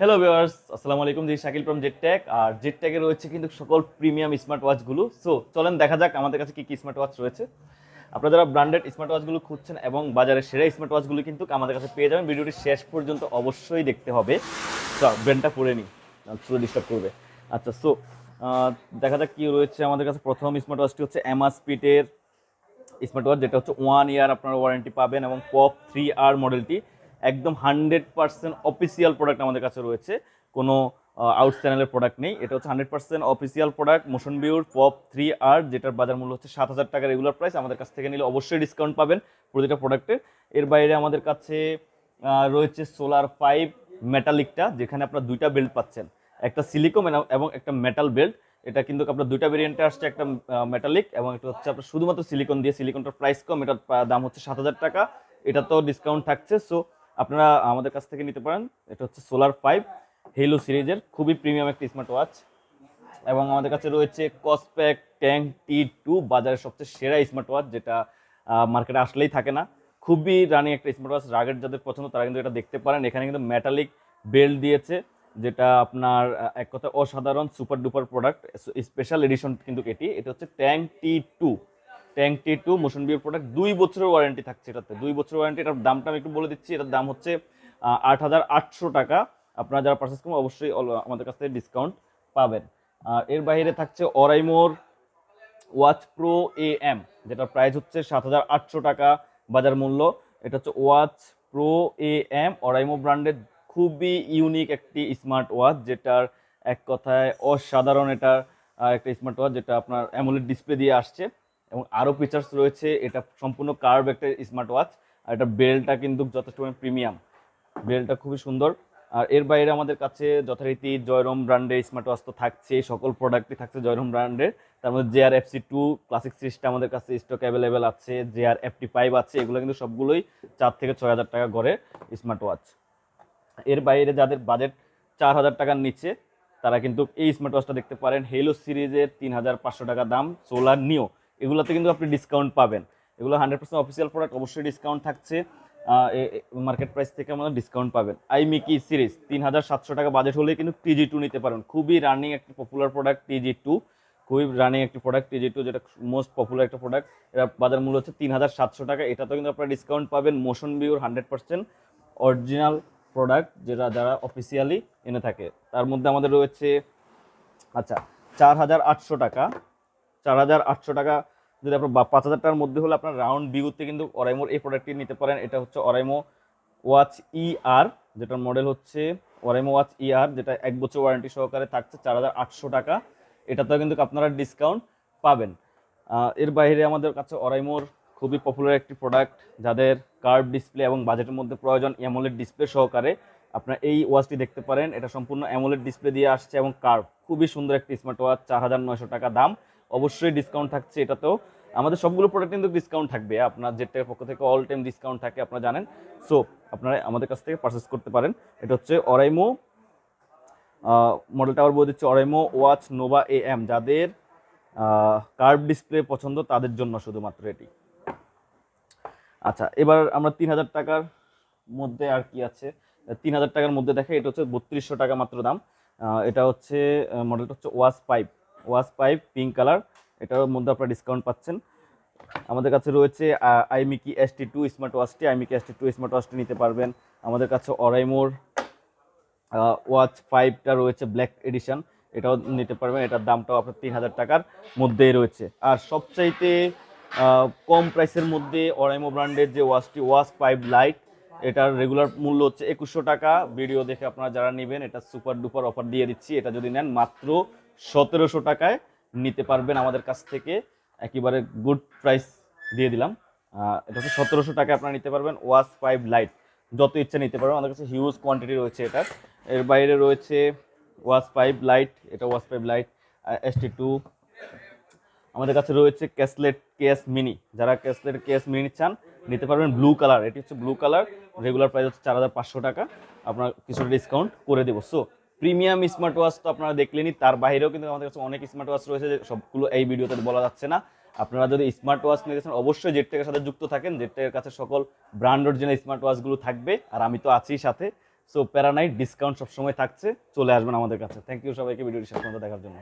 Hello viewers আসসালামু আলাইকুম, জি শাকিল ফ্রম জেড টেক আর জেড টেকে রয়েছে কিন্তু সকল প্রিমিয়াম স্মার্ট ওয়াচগুলো সো চলেন দেখা যাক আমাদের কাছে কী কী স্মার্ট ওয়াচ রয়েছে। আপনারা যারা ব্র্যান্ডেড স্মার্ট ওয়াচগুলো খুঁজছেন এবং বাজারে সেরা স্মার্ট ওয়াচগুলো কিন্তু আমাদের কাছে পেয়ে যাবেন। ভিডিওটি শেষ পর্যন্ত অবশ্যই দেখতে হবে। ব্র্যান্ডটা পরে নিই। পুরো ডিস্টার্ব করবে। আচ্ছা সো দেখা যাক কী রয়েছে আমাদের কাছে। প্রথম স্মার্ট ওয়াচটি হচ্ছে এমআর স্পিডের স্মার্ট ওয়াচ যেটা হচ্ছে ওয়ান ইয়ার আপনারা ওয়ারেন্টি পাবেন এবং পপ থ্রি আর মডেলটি একদম হান্ড্রেড পার্সেন্ট অফিসিয়াল প্রোডাক্ট আমাদের কাছে রয়েছে। কোনো আউট চ্যানেলের প্রোডাক্ট নেই। এটা হচ্ছে hundred percent official product Motion বিউর pop three আর যেটার বাজার মূল্য হচ্ছে সাত হাজার টাকা রেগুলার প্রাইস আমাদের কাছ থেকে নিলে অবশ্যই ডিসকাউন্ট পাবেন প্রতিটা প্রোডাক্টের এর। বাইরে আমাদের কাছে রয়েছে সোলার ফাইভ মেটালিকটা যেখানে আপনার দুইটা বেল্ট পাচ্ছেন। একটা সিলিকন এবং একটা মেটাল বেল্ট এটা কিন্তু আপনার দুইটা ভেরিয়েন্টে আসছে, একটা মেটালিক এবং একটা হচ্ছে আপনার শুধুমাত্র সিলিকন দিয়ে। সিলিকনটার প্রাইস কম, এটার দাম হচ্ছে সাত হাজার টাকা। এটা তো ডিসকাউন্ট থাকছে। সো আপনারা আমাদের কাছ থেকে নিতে পারেন। এটা হচ্ছে সোলার ফাইভ হেলো সিরিজের খুবই প্রিমিয়াম একটি স্মার্ট ওয়াচ এবং আমাদের কাছে রয়েছে কসপ্যাক ট্যাঙ্ক টি টু বাজারের সবচেয়ে সেরা স্মার্ট ওয়াচ যেটা মার্কেটে আসলেই থাকে না। খুবই রানিং একটা স্মার্ট ওয়াচ রাগের যাদের পছন্দ তারা কিন্তু এটা দেখতে পারেন। এখানে কিন্তু মেটালিক বেল্ট দিয়েছে, যেটা আপনার এক কথা অসাধারণ super duper product special edition কিন্তু এটি। এটা হচ্ছে tank T two tank T Motion বিউর product দুই বছরের ওয়ারেন্টি থাকছে এটাতে। দুই বছরের ওয়ারেন্টি এটার দামটা আমি একটু বলে দিচ্ছি। এটার দাম হচ্ছে আট হাজার আটশো টাকা। আপনারা যারা পারচেস করবেন, অবশ্যই আমাদের কাছ থেকে ডিসকাউন্ট পাবেন। আর এর বাইরে থাকছে অরাইমোর ওয়াচ প্রো এ এম যেটার প্রাইস হচ্ছে সাত হাজার আটশো টাকা বাজার মূল্য। এটা হচ্ছে watch pro A M Oraimo ব্র্যান্ডের খুবই ইউনিক একটি স্মার্ট ওয়াচ যেটার এক কথায় অসাধারণ এটার একটা স্মার্ট ওয়াচ যেটা আপনার অ্যামোলেড ডিসপ্লে দিয়ে আসছে। এবং আরও ফিচার্স রয়েছে, এটা সম্পূর্ণ কার্ভ একটা স্মার্ট ওয়াচ আর এটা বেলটা কিন্তু যথেষ্ট প্রিমিয়াম বেলটা খুবই সুন্দর। আর এর বাইরে আমাদের কাছে যথারীতি জয়রম ব্র্যান্ডের স্মার্ট ওয়াচ তো থাকছে সকল প্রোডাক্টই থাকছে জয়রম ব্র্যান্ডের। তার মধ্যে J R FC two classic সিরিজটা আমাদের কাছে স্টক অ্যাভেলেবেল আছে জে আর এফটি ফাইভ আছে, এগুলো কিন্তু সবগুলোই চার থেকে ছয় হাজার টাকা করে স্মার্ট ওয়াচ এর বাইরে যাদের বাজেট চার হাজার টাকার নিচে, তারা কিন্তু এই স্মার্ট ওয়াচটা দেখতে পারেন। হেলো সিরিজের তিন হাজার পাঁচশো টাকা দাম সোলার নিও এগুলোতে কিন্তু আপনি ডিসকাউন্ট পাবেন। এগুলো হান্ড্রেড পার্সেন্ট অফিসিয়াল প্রোডাক্ট অবশ্যই ডিসকাউন্ট থাকছে। মার্কেট প্রাইস থেকে আমাদের ডিসকাউন্ট পাবেন। আই মিকি সিরিজ তিন হাজার সাতশো টাকা বাজেট হলে কিন্তু টিজি টু নিতে পারেন। খুবই রানিং একটি পপুলার প্রোডাক্ট টিজি টু খুবই রানিং একটি প্রোডাক্ট টিজি টু যেটা মোস্ট পপুলার একটা প্রোডাক্ট এটা বাজার মূল্য হচ্ছে তিন হাজার সাতশো টাকা। এটাতেও কিন্তু আপনারা ডিসকাউন্ট পাবেন মোশন বিউর হান্ড্রেড পার্সেন্ট অরিজিনাল প্রোডাক্ট যেটা যারা অফিসিয়ালি এনে থাকে। তার মধ্যে আমাদের রয়েছে আচ্ছা চার হাজার আটশো টাকা। চার হাজার আটশো টাকা যদি আপনার পাঁচ হাজার টাকার মধ্যে হলে আপনার রাউন্ড বিগুতে কিন্তু অরাইমোর এই প্রোডাক্টটি নিতে পারেন। এটা হচ্ছে অরাইমো ওয়াচ ই আর যেটার মডেল হচ্ছে অরাইমো ওয়াচ ই আর যেটা এক বছর ওয়ারেন্টি সহকারে থাকছে চার হাজার আটশো টাকা। এটাতেও কিন্তু আপনারা ডিসকাউন্ট পাবেন। এর বাইরে আমাদের কাছে অরাইমোর খুবই পপুলার একটি প্রোডাক্ট যাদের কার্ভ ডিসপ্লে এবং বাজেটের মধ্যে প্রয়োজন অ্যামোলেড ডিসপ্লে সহকারে আপনার এই ওয়াচটি দেখতে পারেন। এটা সম্পূর্ণ অ্যামোলেড ডিসপ্লে দিয়ে আসছে এবং কার্ভ খুবই সুন্দর একটি স্মার্ট ওয়াচ চার হাজার নয়শো টাকা দাম। অবশ্যই ডিসকাউন্ট থাকছে এটাতেও। আমাদের সবগুলো প্রোডাক্ট কিন্তু ডিসকাউন্ট থাকবে। আপনার জেটের পক্ষ থেকে অল টাইম ডিসকাউন্ট থাকে, আপনারা জানেন। সো আপনারা আমাদের কাছ থেকে পারচেস করতে পারেন। এটা হচ্ছে অরাইমো মডেলটা আবার বলে দিচ্ছে Oraimo watch nova A M যাদের কার্ভ ডিসপ্লে পছন্দ, তাদের জন্য শুধুমাত্র এটি। আচ্ছা এবার আমরা তিন হাজার টাকার মধ্যে আর কি আছে? তিন হাজার টাকার মধ্যে দেখে, এটা হচ্ছে বত্রিশশো টাকা মাত্র দাম। এটা হচ্ছে মডেলটা হচ্ছে wash pipe wash pipe, pink colour এটার মধ্যে আপনারা ডিসকাউন্ট পাচ্ছেন। আমাদের কাছে রয়েছে Imiki S T two smart ওয়াচটি Imiki S T two smart ওয়াচটি নিতে পারবেন। আমাদের কাছে অরাইমোর ওয়াচ ফাইভটা রয়েছে ব্ল্যাক এডিশন এটাও নিতে পারবেন। এটার দামটাও আপনার তিন হাজার টাকার মধ্যেই রয়েছে। আর সবচাইতে কম প্রাইসের মধ্যে অরাইমো ব্র্যান্ডের যে ওয়াচটি ওয়াচ ফাইভ লাইট এটার রেগুলার মূল্য হচ্ছে একুশশো টাকা। ভিডিও দেখে আপনারা যারা নেবেন, এটা সুপার ডুপার অফার দিয়ে দিচ্ছি। এটা যদি নেন মাত্র সতেরোশো টাকায় নিতে পারবেন আমাদের কাছ থেকে। একেবারে গুড প্রাইস দিয়ে দিলাম। এটা হচ্ছে সতেরোশো টাকায় আপনারা নিতে পারবেন ওয়াচ ফাইভ লাইট। যত ইচ্ছা নিতে পারবেন। আমাদের কাছে হিউজ কোয়ান্টিটি রয়েছে এটার এর বাইরে রয়েছে ওয়াচ ফাইভ লাইট। এটা watch five lite S T two আমাদের কাছে রয়েছে ক্যাসলেট কেএস মিনি যারা ক্যাসলেট কেএস মিনি চান, নিতে পারবেন ব্লু কালার এটি হচ্ছে ব্লু কালার রেগুলার প্রাইস হচ্ছে চার হাজার পাঁচশো টাকা। আপনার কিছুটা ডিসকাউন্ট করে দেবো। সো প্রিমিয়াম স্মার্ট ওয়াচ তো আপনারা দেখলেনই, তার বাইরেও কিন্তু আমাদের কাছে অনেক স্মার্ট ওয়াচ রয়েছে যে সবগুলো এই ভিডিওতে বলা যাচ্ছে না। আপনারা যদি স্মার্ট ওয়াচ নিতে চান, অবশ্যই জেট জেটটেকের সাথে যুক্ত থাকেন। জেটটেকের কাছে সকল ব্র্যান্ড অরিজিনাল স্মার্ট ওয়াচগুলো থাকবে, আর আমি তো আছি সাথে। সো প্যারানাইট ডিসকাউন্ট সবসময় থাকছে। চলে আসবেন আমাদের কাছে। থ্যাংক ইউ সবাইকে ভিডিওটি পর্যন্ত দেখার জন্য।